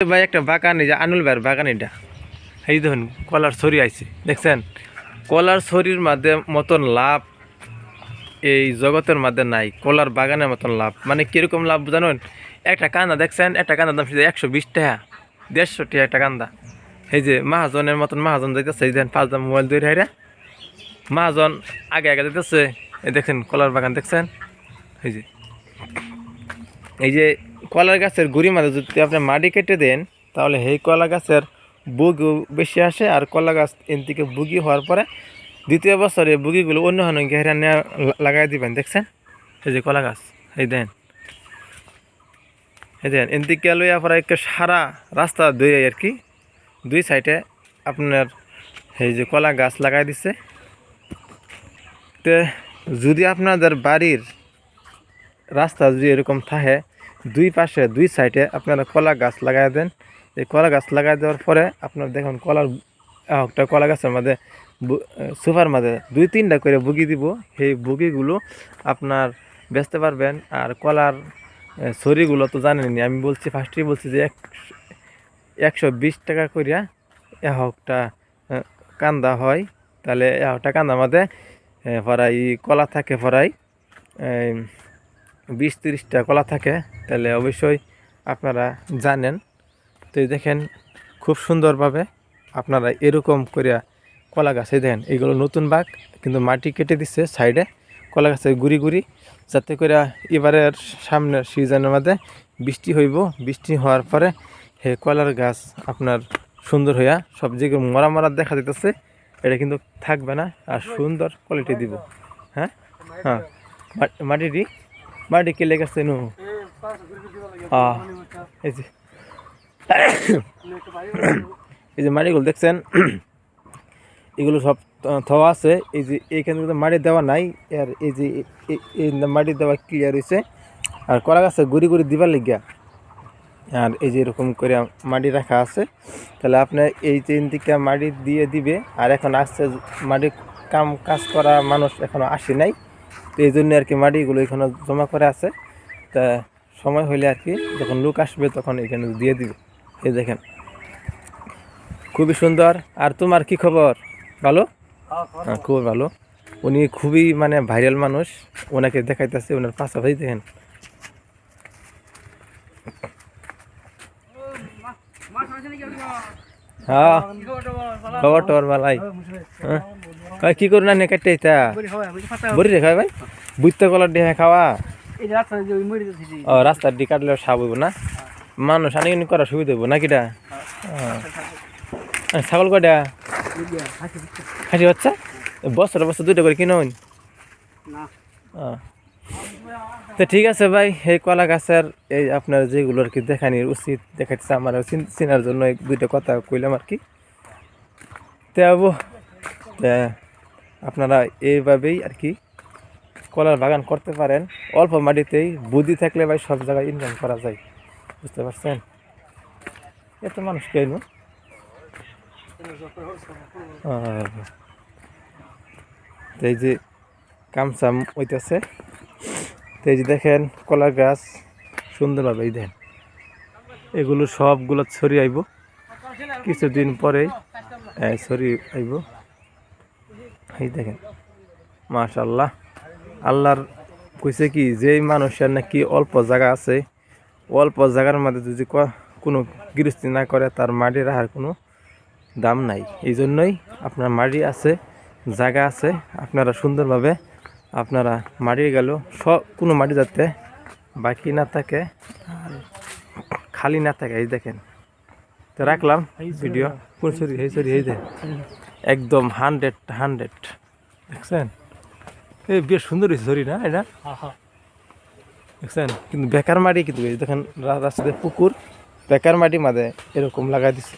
ভাই, একটা বাগান, এই যে আনুল ভাইয়ের বাগান এটা। এই দেখুন, কলার ছড়ি আইছে, দেখছেন? কলার ছড়ির মধ্যে মতন লাভ, এই জগতের মধ্যে নাই, কলার বাগানের মতন লাভ। মানে কীরকম লাভ জানেন? একটা কান্দা, দেখছেন? একটা কান্দার দাম শুধু একশো বিশ টাকা, দেড়শো টাকা একটা কান্দা। এই যে মাহাজনের মতন মাহাজন যাইতেছে, এই দেন পাঁচ দাম মোবাইল দৌড়ে হাইরা। মাহাজন আগে আগে যাইতেছে, এই দেখছেন কলার বাগান, দেখছেন? এই যে এই যে কলার গাছের গুড়ি মাঝে যদি আপনি মাটি কেটে দেন, তাহলে সেই কলা গাছের বুগও বেশি আসে আর কলা গাছ এন থেকে বুগি হওয়ার পরে দ্বিতীয় বছরে বুগিগুলো অন্য অন্য ঘেরা নেওয়া লাগাই দিবেন, দেখছেন? এই যে কলা গাছ, এই দেন। এই দেন, এন থেকে লইয়া পরে একটা সারা রাস্তা দুই আর কি, দুই সাইডে আপনার এই যে কলা গাছ লাগাই দিছে। তো যদি আপনাদের বাড়ির রাস্তা যদি এরকম থাকে দুই পাশে দুই সাইডে আপনারা কলা গাছ লাগাই দেন। এই কলা গাছ লাগাই দেওয়ার পরে আপনার দেখুন কলার একটা কলা গাছের মধ্যে সোফার মাঝে দুই তিনটা করে বুগি দিব। সেই বুগিগুলো আপনার বেচতে পারবেন। আর কলার ছড়িগুলো তো জানেনই আমি বলছি ফার্স্টেই বলছি যে এক একশো বিশ টাকা করিয়া একটা কান্দা হয়। তাহলে একটা কান্দা আহ, পরাই কলা থাকে এই বিশ তিরিশটা কলা থাকে, তাহলে অবশ্যই আপনারা জানেন। তো দেখেন, খুব সুন্দরভাবে আপনারা এরকম করিয়া কলা গাছে দেখেন, এইগুলো নতুন বাঘ কিন্তু মাটি কেটে দিচ্ছে সাইডে। কলা গাছের গুড়ি গুড়ি, যাতে করে এবারের সামনের সিজনের মধ্যে বৃষ্টি হইব। বৃষ্টি হওয়ার পরে হে কলার গাছ আপনার সুন্দর হইয়া সব যেগুলো মরা মরা দেখা দিতেছে এটা কিন্তু থাকবে না, আর সুন্দর কোয়ালিটি দিব। হ্যাঁ? হ্যাঁ। মাটিটি মাটি কে লেগেছে নু? এই যে। এই যে মাটিগুলো দেখছেন, এগুলো সব থওয়া আছে। এই যে এইখানে কিন্তু মাটি দেওয়া নাই, আর এই যে এই মাটি দেওয়া ক্লিয়ার হয়েছে আর কলা গাছে গুড়ি গুড়ি দিবার লিগিয়া আর এই যে এরকম করে মাটি রাখা আছে। তাহলে আপনার এই তিন দিকে মাটি দিয়ে দিবে। আর এখন আসছে মাটি কাম, কাজ করা মানুষ এখনও আসে নাই। তো এই জন্য আর কি মাটিগুলো এখানে জমা করে আছে তা সময় হলে আর কি যখন লোক আসবে তখন এখানে দিয়ে দিবে এই দেখেন খুবই সুন্দর আর তোমার কি খবর ভালো হ্যাঁ খুবই ভালো উনি খুবই মানে ভাইরাল মানুষ ওনাকে দেখাইতেছে ওনার পাশাপাশি দেখেন হ্যাঁ খবর টবর ভালাই হ্যাঁ ভাই কি করুন না কেটে এটা বড়ি রে খাই ভাই বুঝতে কলার দিয়ে খাওয়া। ও রাস্তার দিয়ে কাটলে সাপ হইব না? মানুষ আনি করার সুবিধা হইব না কিটা ছাগল কয়টা? খাসি বাচ্চা? বছর বছর দুইটা করে কিনো তো ঠিক আছে ভাই এই কলা গাছের এই আপনার যেগুলো আর কি দেখানির উচিত দেখাইতেছে আমার চিন- চিনার জন্য দুইটা কথা কইলাম আর কি। তে আবু আপনারা এইভাবেই আর কি কলার বাগান করতে পারেন। অল্প মাটিতেই বুদ্ধি থাকলে ভাই সব জায়গায় ইনকাম করা যায়। বুঝতে পারছেন? এত মানুষ কেন এই যে কামসাম হইতেছে তো এই যে দেখেন কলা গাছ সুন্দরভাবে এই দেখেন এগুলো সবগুলো ছড়িয়ে আইব। কিছুদিন পরেই এই ছড়িয়ে আইব। এই দেখেন মাশাল্লাহ আল্লাহর কইছে কি যেই মানুষের নাকি অল্প জায়গা আছে অল্প জায়গার মধ্যে যদি কোনো গৃহস্থী না করে তার মাটি রাখার কোনো দাম নাই। এই জন্যই আপনার মাটি আছে জায়গা আছে আপনারা সুন্দরভাবে আপনারা মাটি গেল সব কোনো মাটি যাতে বাকি না থাকে আর খালি না থাকে। এই দেখেন তো রাখলাম ভিডিও। কোন সরি এই সরি এই দেখ একদম হান্ড্রেড হান্ড্রেড। দেখছেন? এই বেশ সুন্দর হয়েছে সরি না? এটা দেখছেন? কিন্তু বেকার মাটি কিন্তু দেখেন রাস্তাতে পুকুর বেকার মাটি মাঝে এরকম লাগাই দিছে।